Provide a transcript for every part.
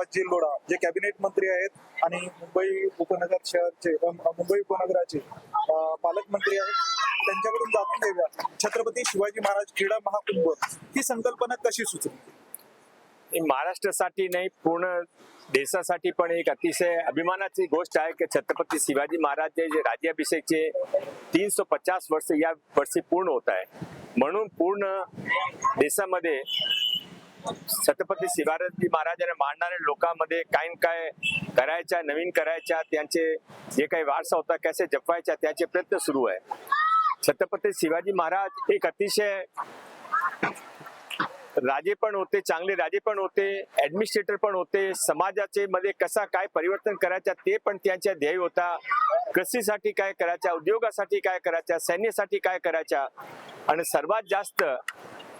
बाबा लोढा जे कॅबिनेट मंत्री आहेत आणि मुंबई उपनगर शहरचे मुंबई उपनगराचे पालकमंत्री आहेत. त्यांच्याकडून जाणून घेऊया. छत्रपती शिवाजी महाराज क्रीडा महाकुंभ ही संकल्पना कशी सुचली? महाराष्ट्रासाठी नाही पूर्ण देशासाठी पण एक अतिशय अभिमानाची गोष्ट आहे की छत्रपती शिवाजी महाराज जे जे राज्याभिषेकचे तीन सौ पचास वर्ष या वर्षी पूर्ण होत आहे. म्हणून पूर्ण देशामध्ये छत्रपती शिवाजी महाराजांना मांडणाऱ्या लोकांमध्ये काय काय करायच्या नवीन करायच्या त्यांचे जे काही वारसा होता कसे जपवायच्या त्याचे प्रयत्न सुरू आहे. छत्रपती शिवाजी महाराज एक अतिशय राजे पण होते चांगले राजे पण होते ऍडमिनिस्ट्रेटर पण होते. समाजाचे मध्ये कसा काय परिवर्तन करायचा ते पण त्यांच्या ध्येय होता. कृषीसाठी काय करायच्या उद्योगासाठी काय करायच्या सैन्यासाठी काय करायच्या आणि सर्वात जास्त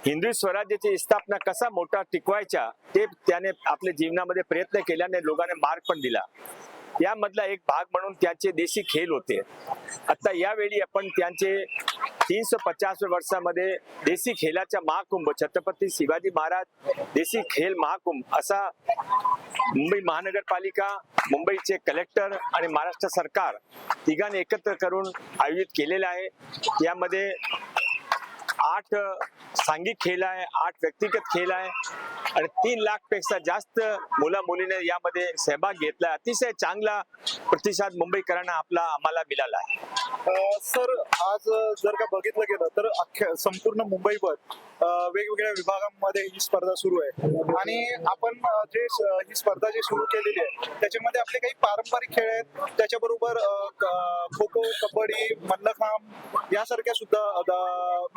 हिंदू स्वराज्याची स्थापना कसा मोठा टिकवायचा ते त्याने आपल्या जीवनामध्ये प्रयत्न केल्याने लोकांना मार्ग पण दिला. यामधला एक भाग म्हणून त्यांचे देशी खेळ होते. आता यावेळी आपण त्यांचे तीनशे पचास वर्षामध्ये देशी खेळाचा महाकुंभ छत्रपती शिवाजी महाराज देशी खेळ महाकुंभ असा मुंबई महानगरपालिका मुंबईचे कलेक्टर आणि महाराष्ट्र सरकार तिघांनी एकत्र करून आयोजित केलेलं आहे. यामध्ये आठ सांघिक खेळ आहे आठ व्यक्तिगत खेळ आहे आणि तीन लाखपेक्षा जास्त मुला मुलीने यामध्ये सहभाग घेतला अतिशय चांगला प्रतिसाद मुंबईकरांना आपला आम्हाला मिळाला आहे. सर आज जर का बघितलं गेलं तर अख्ख्या संपूर्ण मुंबईभर वेगवेगळ्या विभागांमध्ये ही स्पर्धा सुरू आहे. आणि आपण जे ही स्पर्धा जी सुरू केलेली आहे त्याच्यामध्ये आपले काही पारंपरिक खेळ आहेत. त्याच्याबरोबर खो खो कबड्डी मल्लखांब यासारख्या सुद्धा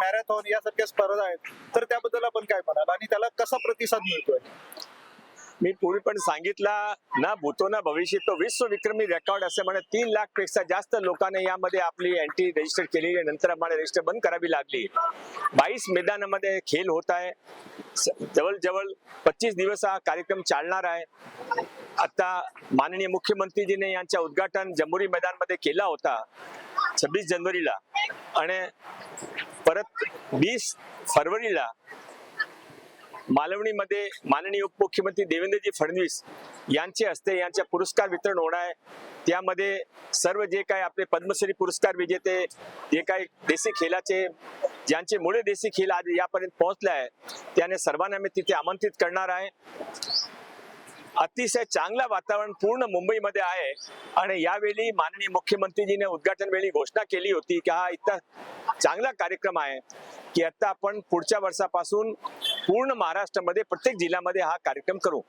मॅरेथॉन यासारख्या स्पर्धा आहेत. आहेत तर त्याबद्दल आपण काय म्हणाल? आणि त्याला कसा प्रतिसाद मिळतोय? मी पूर्वी पण सांगितला ना भूतो ना भविष्य तो विश्व विक्रमी रेकॉर्ड असे म्हणे तीन लाखपेक्षा जास्त लोकांनी यामध्ये आपली एंट्री रजिस्टर केली आहे. नंतर आम्हाला रजिस्टर बंद करावी लागली. बावीस मैदानामध्ये खेळ होत आहे. स- जवळजवळ पच्चीस दिवस हा कार्यक्रम चालणार आहे. आता माननीय मुख्यमंत्रीजीने यांच्या उद्घाटन जम्बुरी मैदानमध्ये केला होता छब्बीस जानेवारीला. आणि परत वीस फरवरीला मालवणीमध्ये माननीय उपमुख्यमंत्री देवेंद्रजी फडणवीस यांचे हस्ते यांच्या पुरस्कार वितरण होणार आहे. त्यामध्ये सर्व जे काही आपले पद्मश्री पुरस्कार विजेते जे काही देशी खेळाचे ज्यांचे मुळे देशी खेळ आज यापर्यंत पोहोचले आहे त्याने सर्वांना मी तिथे आमंत्रित करणार आहे. अतिशय चांगला वातावरण पूर्ण मुंबईमध्ये आहे आणि यावेळी माननीय मुख्यमंत्रीजीने उद्घाटन वेळी घोषणा केली होती की हा इतका चांगला कार्यक्रम आहे. की आता आपण पुढच्या वर्षापासून पूर्ण महाराष्ट्रामध्ये प्रत्येक जिल्ह्यामध्ये हा कार्यक्रम करू.